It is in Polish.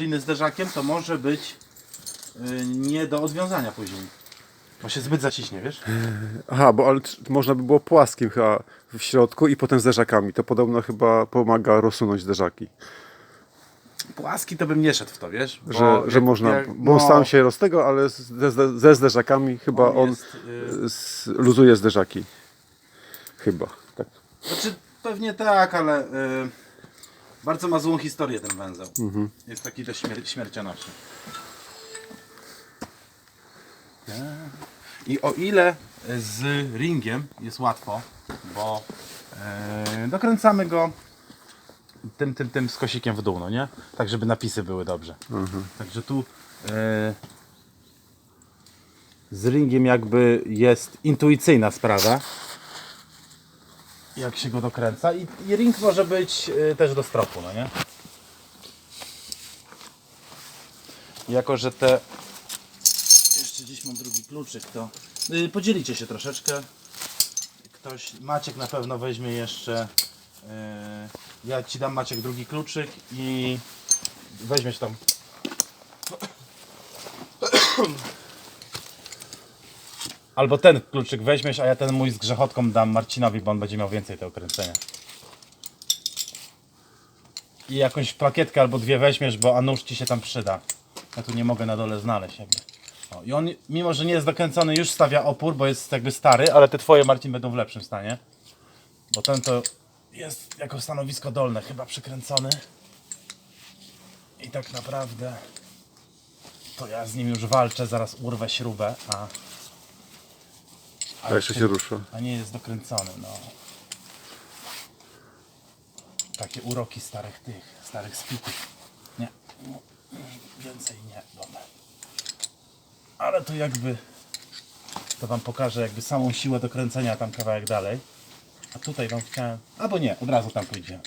inny zderzakiem, to może być y, nie do odwiązania później. Bo się zbyt zaciśnie, wiesz? Aha, bo ale można by było płaskim chyba w środku i potem zderzakami. To podobno chyba pomaga rozsunąć zderzaki. Płaski to bym nie szedł w to, wiesz? Bo Że, że jak- można, jak- bo on no, sam się roz tego, ale ze, ze, ze zderzakami chyba on, jest, y, s- luzuje zderzaki. Chyba, tak. Znaczy pewnie tak, ale y, bardzo ma złą historię ten węzeł. Mhm. Jest taki dość śmier- śmiercionośny. I o ile z ringiem jest łatwo, bo y, dokręcamy go tym, tym, tym skosikiem w dół, no nie? Tak, żeby napisy były dobrze. Także tu y, z ringiem jakby jest intuicyjna sprawa jak się go dokręca i, i ring może być y, też do stropu, no nie? Jako, że te jeszcze gdzieś mam drugi kluczyk, to y, podzielicie się troszeczkę. Ktoś, Maciek na pewno weźmie jeszcze y, ja ci dam Maciek drugi kluczyk i weźmiesz tam Albo ten kluczyk weźmiesz, a ja ten mój z grzechotką dam Marcinowi, bo on będzie miał więcej tego kręcenia. I jakąś plakietkę albo dwie weźmiesz, bo a nóż ci się tam przyda. Ja tu nie mogę na dole znaleźć jakby. O, I on, mimo że nie jest dokręcony, już stawia opór, bo jest jakby stary, ale te twoje Marcin będą w lepszym stanie. Bo ten to jest jako stanowisko dolne, chyba przykręcony. I tak naprawdę to ja z nim już walczę, zaraz urwę śrubę, a A jeszcze się rusza. a nie jest dokręcony, no. Takie uroki starych tych, starych splitów. Nie, więcej nie, dobra. Ale to jakby, to wam pokażę jakby samą siłę dokręcenia tam kawałek dalej. A tutaj wam chciałem, albo nie, od razu tam pójdziemy.